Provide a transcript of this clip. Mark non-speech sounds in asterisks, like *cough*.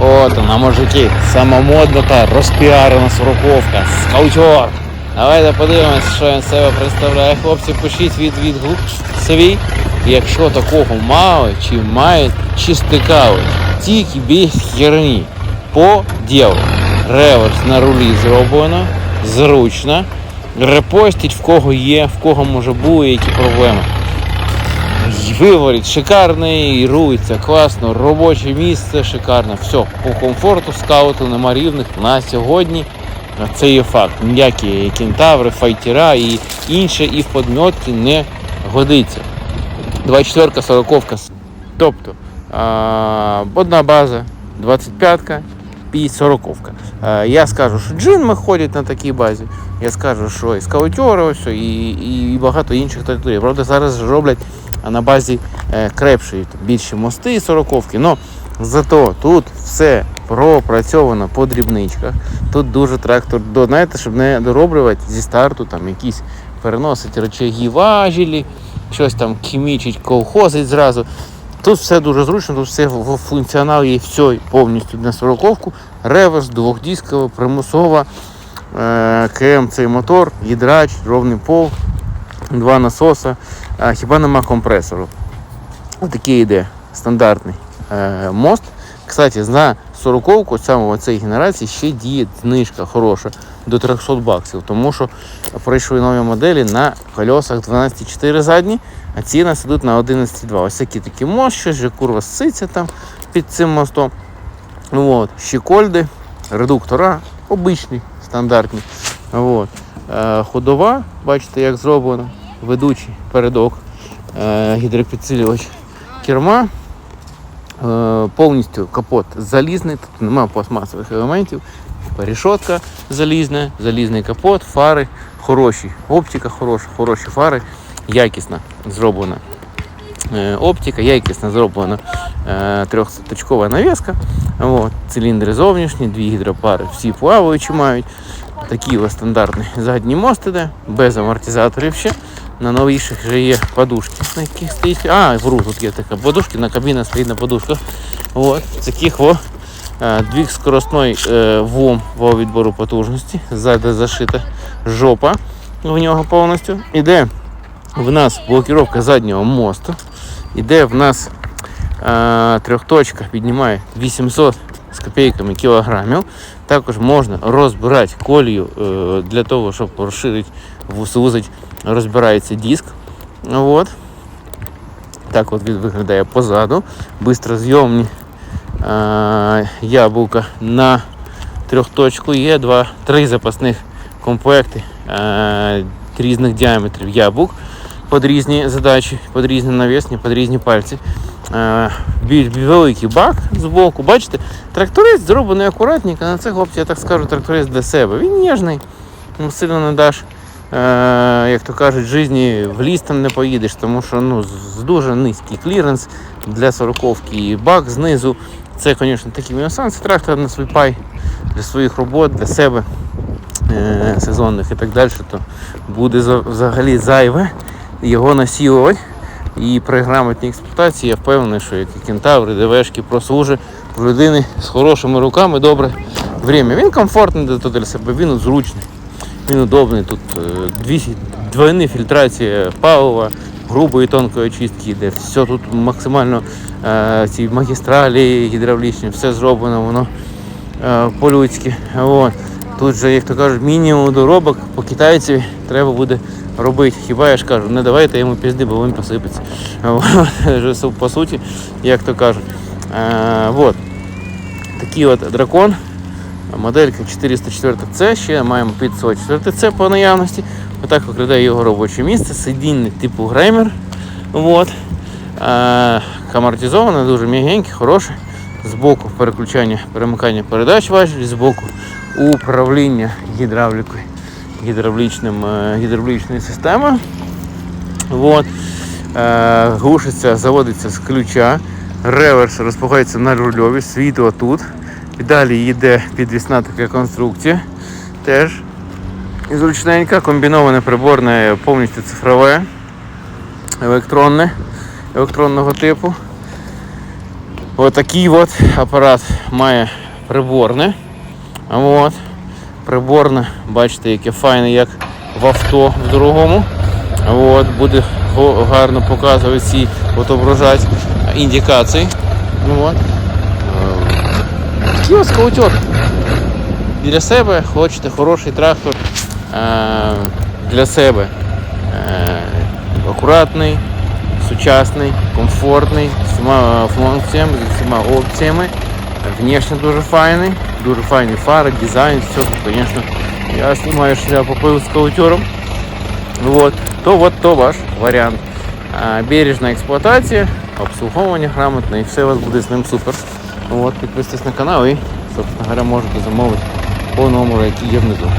От вона, мужики, сама модна та розпіарена сороковка, скаутер. Давайте подивимось, що він себе представляє. Хлопці, пишіть від відгук свій. Якщо такого мало, чи мають, чи стикали. Тільки без херні. По ділу. Реверс на рулі зроблено, зручно. Репостіть в кого є, в кого може були які проблеми. Виворіт шикарний, рується класно, робоче місце шикарне. Все, по комфорту скауту нема рівних на сьогодні. Це є факт. Ніякі кентаври, файтера і інше і в подмьотки не годиться. 24-ка, 40-ка. Тобто одна база, 25-ка і 40-ка. Я скажу, що джин ходять на такій базі. Я скажу, що і скаутери, і, і багато інших територій. Правда, зараз ж роблять на базі е, крепшої, більші мости і 40-ки. Но зато тут все пропрацьовано по дрібничках. Тут дуже трактор, знаєте, щоб не дороблювати зі старту там якісь переносить речаги важелі, щось там хімічить, колхозить зразу. Тут все дуже зручно, тут все в- функціонал є все повністю на 40-ку. Реверс, двохдісковий, примусова, е, КМ цей мотор, гідрач, ровний пол, два насоса, а хіба нема компресору. Отакий йде стандартний е, мост. Кстати, на 40-ку саме цієї генерації ще діє знижка хороша до 300 баксів, тому що прийшли нові моделі на колесах 12,4 задні, а ці нас ідуть на 11,2. Ось такий такий мост, щось же курва ситься там під цим мостом. Ну, От, щекольди, редуктора, обичні, стандартні. От. Е, ходова, бачите, як зроблено, ведучий передок, е, гідропідсилювач керма. Е, повністю капот залізний, тут немає пластмасових елементів. Решетка залізна, залізний капот, фари хороші, оптика хороша, хороші фари, якісна зроблена. Е, Оптика, якісно зроблена трьохточкова навіска. Циліндри зовнішні, дві гідропари, всі плаваючі мають. Такий ось стандартний задній мост іде, без амортизаторів ще. На новіших вже є подушки, на яких стоїть. А, вру, тут є така подушки, на кабіна стоїть на подушках. От, таких о, е, дві скоростний е, ВОМ по відбору потужності. Ззаду зашита жопа в нього повністю. Іде в нас блокировка заднього мосту. Іде в нас е, трьохточка, піднімає 800 з копійками кілограмів. Також можна розбирати колію для того, щоб розширити, вузить, розбирається диск. От. Так от він виглядає позаду. Бистрозйомні яблука на трьохточку. Є два, три запасних комплекти е, різних діаметрів яблук під різні задачі, під різні навісні, під різні пальці. Великий бак з боку. Бачите, тракторист зроблений акуратненько. На це хлопці, я так скажу, тракторист для себе. Він ніжний, ну, сильно не даш. Е, як то кажуть, житті в ліс там не поїдеш, тому що ну, дуже низький кліренс для сороковки і бак знизу. Це, звісно, такі мінуси. Це трактор на свій пай для своїх робот, для себе е, сезонних і так далі, то буде взагалі зайве його насілувати. І при грамотній експлуатації я впевнений, що як і кентаври, ДВшки прослужить в людини з хорошими руками добре время. Він комфортний для себе, він зручний, він удобний. Тут е, дві, двойна фільтрація палива, грубої тонкої очистки йде. Все тут максимально е, ці магістралі гідравлічні, все зроблено, воно е, по-людськи. От. Тут же, як то кажуть, мінімум доробок по китайцеві треба буде робити. Хіба я ж кажу, не давайте йому пізди, бо він посипеться. *laughs* По суті, як то кажуть. Е. Такий от дракон. Моделька 404C, ще маємо під 504C по наявності. Отак виглядає його робоче місце. Сидіння типу греймер. Вот. Е, амортизоване, дуже м'ягенький, хороший. Збоку переключання, перемикання передач важель, збоку управління гідравлікою, гідравлічним, е, гідравлічною системою. Вот. Е, глушиться, заводиться з ключа. Реверс розпугається на рульові, світло тут. І далі йде підвісна така конструкція. Теж зручненька, комбіноване приборне, повністю цифрове, електронне, електронного типу. Отакий от апарат має приборне. От. Приборне, бачите, яке файне, як в авто в дорогому. От, буде гарно показувати ці отображати індикації. От. Е, Такий ось скаутер. Для себе хочете хороший трактор е, для себе. Е, акуратний, сучасний, комфортний, з всіма функціями, з всіма опціями. Внешне дуже файний, дуже файні фари, дизайн, все тут, звісно. Я знімаю шляпу по скаутером. Вот. То вот то ваш варіант. А, бережна експлуатація, обслуговування грамотне і все у вас буде з ним супер. От, підписуйтесь на канал і, собственно говоря, можете замовити по номеру, який є внизу.